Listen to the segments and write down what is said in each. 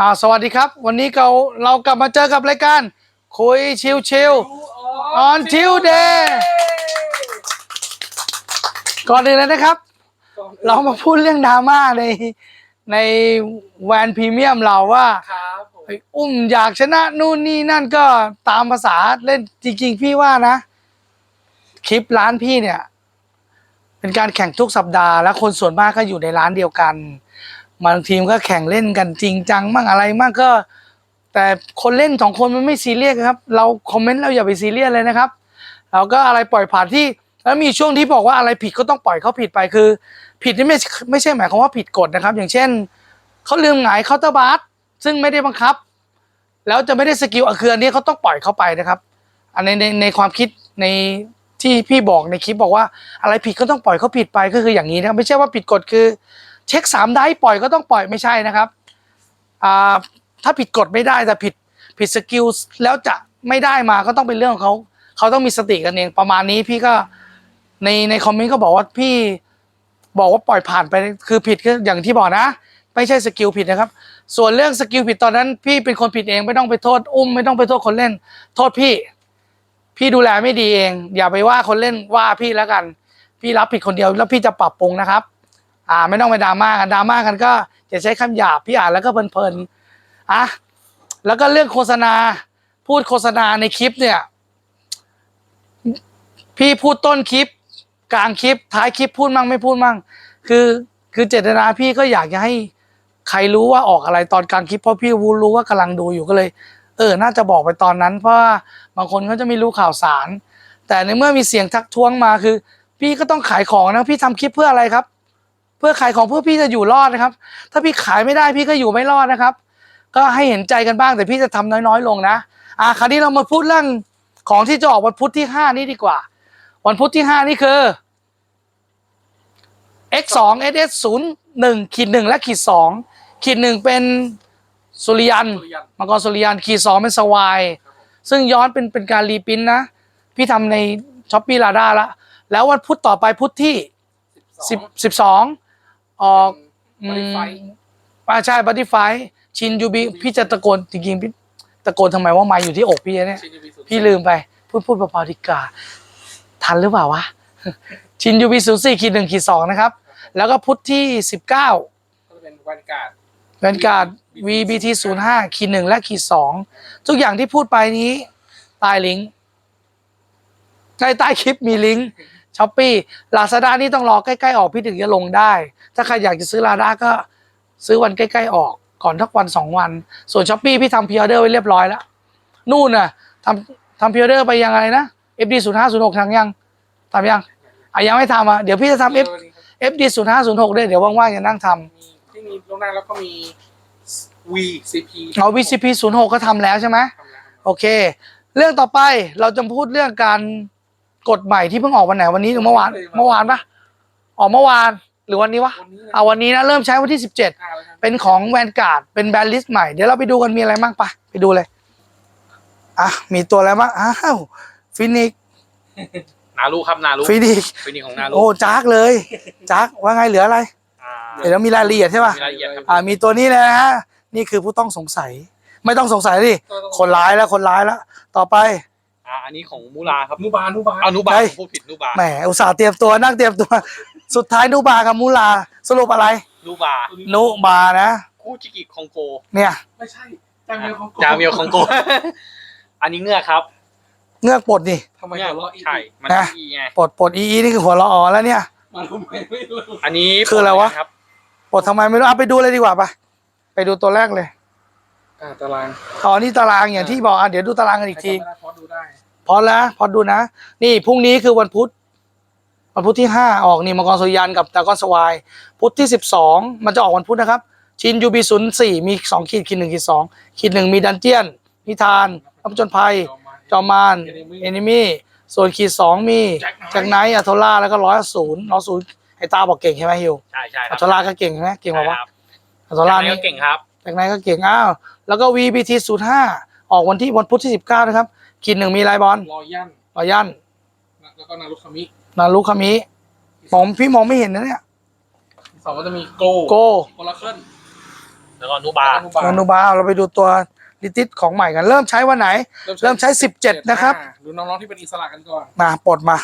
อ่าสวัสดีครับ วันนี้เราเรากลับมาเจอกับรายการ คุยชิวชิว on Tuesday ก่อนอื่นเลยนะครับ เรามาพูดเรื่องดราม่าในในแวนพรีเมียมเราว่าครับผมไอ้อุ้มอยากชนะนู่นนี่นั่นก็ตามภาษาเล่นจริงๆ พี่ว่านะ คลิปร้านพี่เนี่ย เป็นการแข่งทุกสัปดาห์แล้วคนส่วนมากก็อยู่ในร้านเดียวกัน บางทีมก็แข่งเล่นกันจริงจังมั่งอะไรมั่งก็ แต่คนเล่นสองคนมันไม่ซีเรียสครับ เราคอมเมนต์เราอย่าไปซีเรียสเลยนะครับเราก็อะไรปล่อยผ่านที่แล้วมีช่วงที่บอกว่าอะไรผิดก็ต้องปล่อยเขาผิดไปคือ ผิดนี่ไม่ไม่ใช่หมายความว่าผิดกฎนะครับ อย่างเช่นเขาลืมหงายเคาน์เตอร์บาร์ซึ่งไม่ได้บังคับ แล้วจะไม่ได้สกิลอคืออันนี้เขาต้องปล่อยเขาไปนะครับ อันในในในความคิดในที่พี่บอกในคลิปบอกว่าอะไรผิดก็ต้องปล่อยเขาผิดไปก็คืออย่างนี้นะครับไม่ใช่ว่าผิดกฎคือ เช็คสามได้ปล่อยก็ต้องปล่อยไม่ใช่นะครับถ้าผิดกฎไม่ได้แต่ผิดผิดสกิลแล้วจะไม่ได้มาก็ต้องเป็นเรื่องของเขาเขาต้องมีสติกันเองประมาณนี้พี่ก็ในในคอมเมนต์ก็บอกว่าพี่บอกว่าปล่อยผ่านไปคือผิดก็อย่างที่บอกนะ ไม่ใช่สกิลผิดนะครับ ส่วนเรื่องสกิลผิดตอนนั้น พี่เป็นคนผิดเองไม่ต้องไปโทษอุ้มไม่ต้องไปโทษคนเล่น โทษพี่ พี่ดูแลไม่ดีเอง อย่าไปว่าคนเล่นว่าพี่แล้วกัน พี่รับผิดคนเดียวแล้วพี่จะปรับปรุงนะครับ อ่าไม่ต้องไปดราม่ากันดราม่ากันก็อย่าใช้คำหยาบพี่อ่านแล้วก็เพลินๆอะแล้วก็เรื่องโฆษณา พูดโฆษณาในคลิปเนี่ย พี่พูดต้นคลิป กลางคลิป ท้ายคลิปพูดมั่งไม่พูดมั่ง คือคือเจตนาพี่ก็อยากจะให้ใครรู้ว่าออกอะไรตอนกลางคลิปเพราะพี่วูรู้ว่ากำลังดูอยู่ก็เลย เออ น่าจะบอกไปตอนนั้น เพราะว่าบางคนเขาจะไม่รู้ข่าวสาร แต่ในเมื่อมีเสียงทักท้วงมาคือ พี่ก็ต้องขายของนะพี่ทำคลิปเพื่ออะไรครับ พื่อขายของเพื่อพี่จะอยู่รอดนะครับ ถ้าพี่ขายไม่ได้พี่ก็อยู่ไม่รอดนะครับ ก็ให้เห็นใจกันบ้างแต่พี่จะทำน้อยๆ ลงนะอะคราวนี้เรามาพูดเรื่องของที่จะออกวันพุธที่ห้านี้ดีกว่า วันพุธที่ห้านี่คือ x 2 ss 0 1ขีดหนึ่งและขีดสองขีดหนึ่งเป็นสุริยันมังกรสุริยันขีดสองเป็นสวายซึ่งย้อนเป็นเป็นการรีปรินนะ พี่ทำในช้อปปี้ลาด้าละแล้ววันพุธต่อไปพุธที่สิบสิบสอง ออกบริไฟอ่าใช่บัตตี้ไฟชินยูบีพี่จะตะโกนจริงๆพี่ตะโกนทำไมว่าไม่อยู่ที่อกพี่เนี่ยพี่ลืมไป พูดพูดเบาๆดีกว่าทันหรือเปล่าวะ ชินยูบีศูนย์สี่ขีดหนึ่งขีดสองนะครับ แล้วก็พุธที่สิบเก้าก็จะเป็นแวนการ์ดแวนการ์ด VBT ศูนย์ห้าขีดหนึ่งและขีดสองทุกอย่างที่พูดไปนี้ ใต้ลิงก์ใต้ใต้คลิปมีลิงก์ ช้อปปี้ลาซาด้านี่ต้องรอใกล้ๆออกพี่ถึงจะลงได้ ถ้าใครอยากจะซื้อลาด้าก็ซื้อวันใกล้ๆออกก่อนทักวันสองวัน ส่วนช้อปปี้พี่ทำพิออเดอร์ไว้เรียบร้อยแล้ว นู่นน่ะทำทำพิออเดอร์ไปยังไงนะ FD ศูนย์ห้าศูนย์หกทางยังทำยังอะยังไม่ทำอะเดี๋ยวพี่จะทำ F FD ศูนย์ห้าศูนย์หกด้วยเดี๋ยวว่างๆจะนั่งทำมีที่มีลงหน้าแล้วก็มี VCP เอา VCP ศูนย์หกก็ทำแล้วใช่ไหมทำแล้วโอเค เรื่องต่อไปเราจะพูดเรื่องการ กฎใหม่ที่เพิ่งออกวันไหนวันนี้หรือเมื่อวานเมื่อวานปะออกเมื่อวานหรือวันนี้วะวันนี้เอาวันนี้นะเริ่มใช้วันที่สิบเจ็ดอ่าแล้วครับเป็นของแวนการ์ดเป็นแบรนด์ลิสต์ใหม่เดี๋ยวเราไปดูกันมีอะไรบ้างปะไปดูเลยอะมีตัวอะไรบ้างอ้าวฟินิกนารูครับนารูฟินิกฟินิกของนารูโอ้จักเลยจักว่าไงเหลืออะไรอ่าเดี๋ยวมีรายละเอียดใช่ปะมีรายละเอียดครับอ่ามีตัวนี้เลยนะฮะนี่คือผู้ต้องสงสัย ไม่ต้องสงสัยดิคนร้ายแล้วคนร้ายแล้วต่อไป อ่าอันนี้ของมูลาครับนูบานูบา เอานูบาใช่ ผมพูดผิดนูบาแหมอุตส่าห์เตรียมตัวนั่งเตรียมตัว สุดท้ายนูบากับมูลาสรุปอะไรนูบานูบานะ คู่จิกิคองโกเนี่ย ไม่ใช่จางเมียวของจาเมียวคองโก อันนี้เงือกครับเงือกปลดนี่ ทำไมเงือกหัวเราะอีกใช่มันนะอีไงปลดปลดอีอีนี่คือหัวเราะอ๋อแล้วเนี่ย มาทำไมไม่รู้อันนี้คืออะไรวะ ครับปลดทำไมไม่รู้เอาไปดูเลยดีกว่าปะไปดูตัวแรกเลยอ่าตารางอ๋อนี่ตารางอย่างที่บอกอะเดี๋ยวดูตารางกันอีกทีใครจำไม่ได้พอ ดูได้ พอแล้วพอดูนะ นี่พรุ่งนี้คือวันพุธวันพุธที่ห้าออกนี่มังกรสุริยันกับตากอนสวาย พุธที่สิบสองมันจะออกวันพุธนะครับ ชินยูบีศูนย์สี่มีสองขีดขีดหนึ่งขีดสองขีดหนึ่งมีดันเจียน นิทานรับผจญภัย จอมมานเอนิมี่ส่วนขีดสองมีแจ็คไนท์อัโทล่าแล้วก็ร้อยศูนย์ร้อยศูนย์ไอตาบอกเก่งใช่ไหมฮิวใช่ใช่คอัรับโทล่าก็เก่งใช่ไหมเก่งกว่าใช่วะครับอัโทล่านี่ก็เก่งครับแจ็คไนท์ก็เก่งอ้าวแล้วก็ VBT ศูนย์ห้าออกวันที่วันพุธที่สิบเก้านะครับ ขีดหนึ่งมีลายบอลรอยันรอยันแล้วก็นารุคามินารุคามิมองพี่มองไม่เห็นนะเนี่ยสองก็จะมีโกโกโอราเคิลแล้วก็นูบาแล้วก็อนุบาลเราไปดูตัวลิติสของใหม่กัน เริ่มใช้วันไหน เริ่มใช้17นะครับอ่าดูน้องๆที่เป็นอิสระกันก่อนมาปลดมา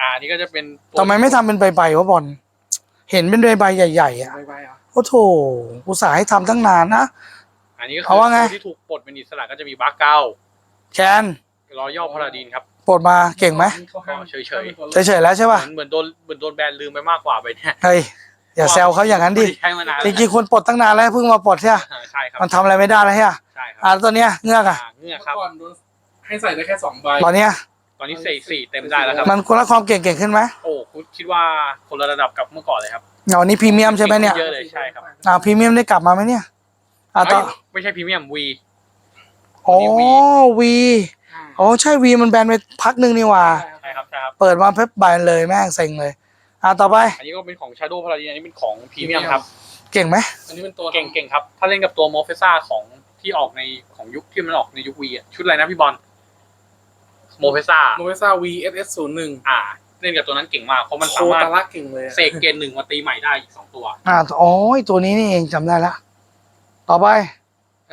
อ่าอันนี้ก็จะเป็นตัวทำไมไม่ทำเป็นใบๆวะบอลเห็นเป็นใบๆใหญ่ๆอะใบๆอะโอ้โถอุตส่าห์ให้ทำตั้งนานนะอันนี้ก็คืเอาว่าไงตัวที่ถูกปลดเป็นอิสระก็จะมีบาร์เก้าแคน รอย่อพาราดินครับปลดมาเก่งไหมขาห้าเฉยๆห้ามเป็นตัวเฉยๆแล้วใช่เหมืป่ะอนเหมือนโดนเหมือนโดนแบนลืมไปมากกว่าไปเนี่ยเฮ้ย อย่าแซวเขาอย่างนั้นดิ ไม่ไใช้มานานจริงๆควรปลดตั้งนานแล้วเพิ่งมาปลดใช่ไหมอ่าใช่ครับมันทำอะไรไม่ได้แล้วใช่ไหมใช่ครัอ่าตัวเนี้ยเงือกอะอ่าเงื่อเมื่อครับ ก่อนโดนให้ใส่ได้แค่สองใบ ตอนเนี้ยตอนนี้ใส่สี่เต็มได้แล้วครับ มันคนละความเก่งเก่งขึ้นไหมโอ้คุณคิดว่าคนละระดับกับเมื่อก่อนเลยครับเอาอันนี้พรีเมียมใช่ไหมเนี่ยเยอะเลยใช่ครับ อ่าพรีเมียมได้กลับมาไหมเนี่ยอ่าต่อเอ้ยไม่ใช่พรีเมียมวีอ๋อตัวนี้ V วี อ่าอ๋อใช่วีมันแบนไปพักหนึ่งนี่หว่า ใช่ครับใช่ครับ เปิดมาเพ็บแบนเลยแม่งเซ็งเลย อ่าต่อไปอันนี้ก็เป็นของ Shadow Paladin อันนี้เป็นของพรีเมียมครับ เก่งไหมอันนี้เป็นตัวเก่งเก่งครับ ถ้าเล่นกับตัวโมเฟซ่าของที่ออกในของยุคที่มันออกในยุควีชุดอะไรนะพี่บอลโมเฟซ่าโนเวซ่า VSS ศูนย์หนึ่งอ่า เล่นกับตัวนั้นเก่งมากเพราะมันโคสามารถตาระเก่งเลยอะเสกเกณฑ์หนึ่งมาตีใหม่ได้อีกสองตัว อ่าอ๋อตัวนี้นี่เองจำได้ละ ต่อไป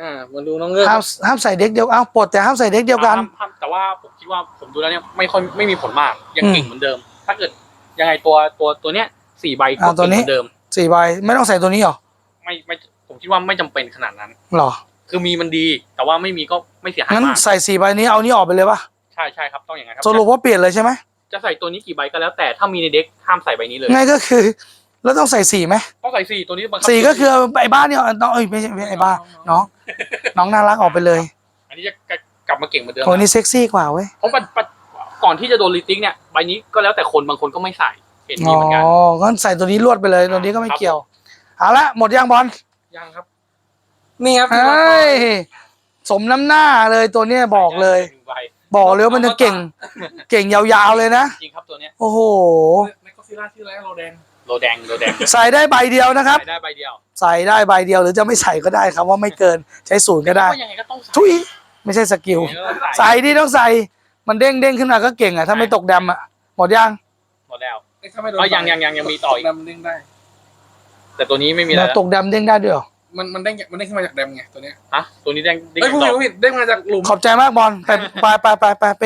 อ่ามาดูน้องเงือกห้ามห้ามใส่เด็กเดียวอ้าวปลดแต่ห้ามใส่เด็กเดียวกันห้ามห้ามแต่ว่าผมคิดว่าผมดูแล้วเนี่ยไม่ค่อยไม่มีผลมากยังอืมเก่งเหมือนเดิม ถ้าเกิดยังไงตัวตัวตัวเนี้ยสี่ใบก็อ่าตัวเก่งนี้เหมือนเดิมสี่ใบไม่ต้องใส่ตัวนี้หรอไม่ไม่ผมคิดว่าไม่จำเป็นขนาดนั้นหรอคือมีมันดี แต่ว่าไม่มีก็ไม่เสียหายงั้นมากใส่สี่ใบนี้เอานี้ออกไปเลยป่ะใช่ใช่ครับต้องอย่างนั้นครัสรุปว่าเปลี่ยนเลยใช่ไหมจะใส่ตัวนี้กี่ใบก็แล้วแต่ถ้ามีในเด็กห้ามใส่ใบนี้เลยง่ายก็คือ แล้วต้องใส่สี่ไหมต้องใส่สี่ตัวนี้บังคับสี่ก็คือไอ้บ้านเนี่ยน้องเอ้ยไม่ใช่ไม่ใช่ไอ้บ้าน้อง น้องน่ารักออกไปเลย อันนี้จะกลับมาเก่งเหมือนเดิมโหนี่เซ็กซี่กว่าเว้ยเพราะปัจปัจก่อนที่จะโดนรีติ๊กเนี่ยใบนี้ก็แล้วแต่คนบางคนก็ไม่ใส่เห็นอ๋มีอเหมือนกันงั้นใส่ตัวนี้ลวดไปเลยตัวนี้ก็ไม่เกี่ยวเอาละหมดยังบอลยังครับนี่ครับเฮ้ยสมน้ำหน้าเลยตัวเนี้ยบอกเลยหนึ่งใบบอกเลยว่ามันจะเก่ง เก่งยาวๆเลยนะจริงครับตัวเนี้ยโอ้โหในก็ซิล่าชื่ออะไรโรแดง โลแดงโลแดงใส่ได้ใบเดียวนะครับ ใส่ได้ใบเดียวใส่ได้ใบเดียวหรือจะไม่ใส่ก็ได้ครับว่าไม่เกินใช้ศูนย์ก็ได้ยังไงก็ต้องใส่ทุยไม่ใช่สกิลยังไงก็ต้องใส่ที่ต้องใส่มันเด้งเด้งขึ้นมาก็เก่งอะถ้าไม่ตกดำอะหมดยังหมดแล้วไอ้ถ้าไม่โดนอ๋อยังยังยังยังมีต่ออีกดำเด้งได้ แต่ตัวนี้ไม่มีอะไรเราแล้วตกดำเด้งได้ด้วยเหรอมันมันเด้งมันเด้งขึ้นมาจากแดมไงตัวเนี้ยฮะตัวนี้แดงได้เอ้ยไงผู้ต่ผิดอผู้ผิดเด้งมาจากหลุมขอบใจมากบอลไปไปไปไปไปไป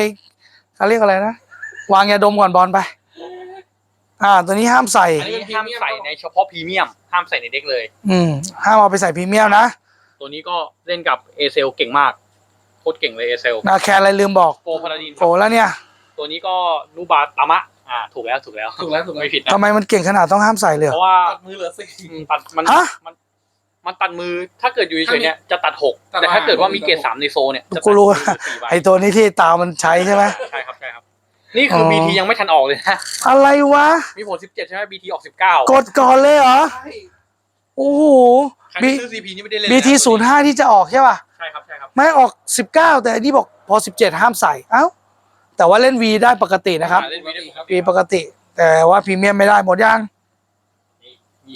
เขาเรียกอะไรนะวางยาดมก่อนบอลไป อ่า ตัวนี้ห้ามใส่ อันนี้ห้ามใส่ในเฉพาะพรีเมียม ห้ามใส่ในเด็กเลย อืม ห้ามเอาไปใส่พรีเมียมนะ ตัวนี้ก็เล่นกับเอเซลเก่งมาก โคตรเก่งเลยเอเซลนาแคร์อะไรลืมบอกโปรพาราดินโอ้แล้วเนี่ย ตัวนี้ก็นูบาตามะ อ่า ถูกแล้วถูกแล้ว ถูกแล้วถูกแล้วไม่ผิดนะทำไมมันเก่งขนาดต้องห้ามใส่เลยเหรเพอราะว่าตัดมือเหลือสี่อืมตัดมันฮะมันมันตัดมือถ้าเกิดอยู่เฉยๆเนี่ยจะตัดหกตัดแต่ถ้ามาเกิดว่ามีเกรดสามในโซเนี่ยจะตัดกูรู้มือสี่ใบไอตัวนี้ที่ตามันใช้ใช่ไหมใช่ครับใช่ครับ นี่คือออ BT ยังไม่ทันออกเลยนะอะไรวะ มีผล 17 ใช่ไหม BT ออก 19กดก่อนเลยเหรอ ใช่โอ้โหใครที่ซื้อ CP นี่ไม่ได้เล่นบีทีศูนย์ห้าที่จะออกใช่ป่ะ ใช่ครับใช่ครับไม่ออกสิบเก้าแต่อันนี้บอกพอสิบเจ็ดห้ามใส่ เอ้า แต่ว่าเล่นวีได้ปกตินะครับเล่นวีได้ปกติวีปกติ แต่ว่าพรีเมียมไม่ได้หมดยัง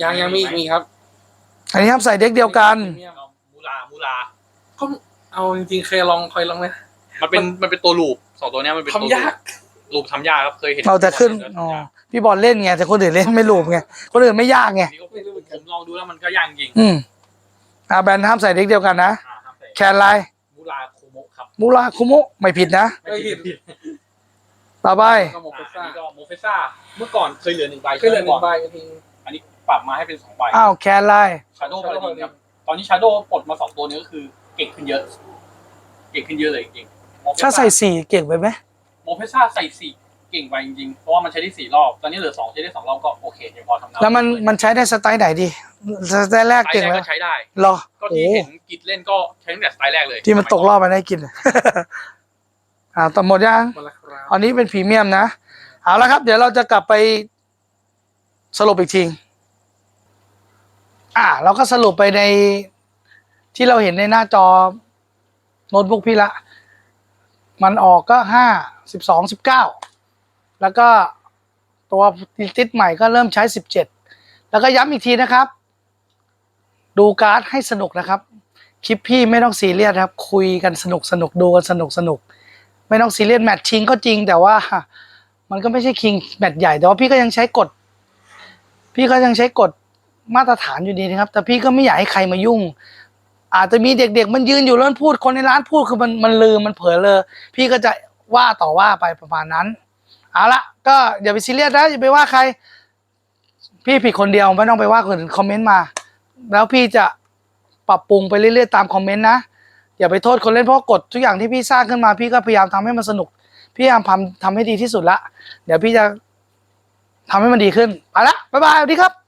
ยังยังมีอีกมีครับอันนี้ห้ามใส่เด็กเดียวกัน มูลามูลา ก็เอาจริงๆเคยลองเคยลองไหมมันเป็นมันเป็นตัวลูปสองตัวเนี้ยมันเป็นตัวทำยาก ลูปทำยากครับเคยเห็นเราจะขึ้นอ๋อพี่บอลเล่นไงแต่คนอื่นเล่นไม่รูปไงคนอื่นไม่ยากไงนี่ก็ผมลองดูแล้วมันก็ยากจริงอืมอาแบนห้ามใส่เด็กเดียวกันนะอ่าครับแต่แคนไลน์มูลาโคโมะครับมูราคุโมะไม่ผิดนะไม่ผิดต่อไปก็โมอ่ากุซ่าอันนี้ก็โมเฟซ่าเมื่อก่อนเคยเหลือหนึ่งใบเคยเหลือหนึ่งใบใช่ไมทีอันนี้ปรับมาให้เป็นสองใบอ้าวแคนไลน์ชาโดว์พาราดินครับตอนนี้ชาโดว์ปลดมาสองตัวนี้ก็คือเก่งขึ้นเยอะ เก่งขึ้นเยอะเลยจริงๆ Mofasa ถ้าใส่สี่เก่งไปไหม โมเพซ่าใส่สี่เก่งไปจริงๆ เพราะว่ามันใช้ได้สี่รอบ ตอนนี้เหลือสองใช้ได้สองรอบก็โอเคยังพอทำได้แล้วมันมันใช้ได้สไตล์ไหนดีสไตล์แรกสไตล์เก่งแรกแล้วก็ใช้ได้เหรอก็โอ้ที่เห็นกิจเล่นก็ใช้ตั้งแต่สไตล์แรกเลย ที่มันตกรอบมาได้กินอ่าต่อหมดยังหมดแล้วครับอันนี้เป็นพรีเมียมนะเอาละครับ เดี๋ยวเราจะกลับไปสรุปอีกทีอ่า เราก็สรุปไปในที่เราเห็นในหน้าจอโน้ตบุ๊กพี่ละ มันออกก็ห้า สิบสองสิบเก้าแล้วก็ตัวติดใหม่ก็เริ่มใช้สิบเจ็ดแล้วก็ย้ำอีกทีนะครับ ดูการ์ดให้สนุกนะครับ คลิปพี่ไม่ต้องซีเรียสครับ คุยกันสนุกสนุกดูกันสนุกสนุกไม่ต้องซีเรียสแมตช์ชิงก็จริงแต่ว่า มันก็ไม่ใช่คิงแมตช์ใหญ่แต่ว่าพี่ก็ยังใช้กฎพี่ก็ยังใช้กฎมาตรฐานอยู่ดีนะครับ แต่พี่ก็ไม่อยากให้ใครมายุ่ง อาจจะมีเด็กๆ มันยืนอยู่แล้วพูดคนในร้านพูดคือมันมันลืมมันเผลอเลยพี่ก็จะ ว่าต่อว่าไปประมาณนั้นเอาละก็อย่าไปซีเรียสนะอย่าไปว่าใคร พี่ผิดคนเดียวไม่ต้องไปว่าคนอื่นคอมเมนต์มา แล้วพี่จะปรับปรุงไปเรื่อยๆตามคอมเมนต์นะอย่าไปโทษคนเล่นเพราะกฎทุกอย่างที่พี่สร้างขึ้นมา พี่ก็พยายามทำให้มันสนุก พี่พยายามทำทำให้ดีที่สุดละ เดี๋ยวพี่จะทำให้มันดีขึ้นไปละบ๊ายบายสวัสดีครับ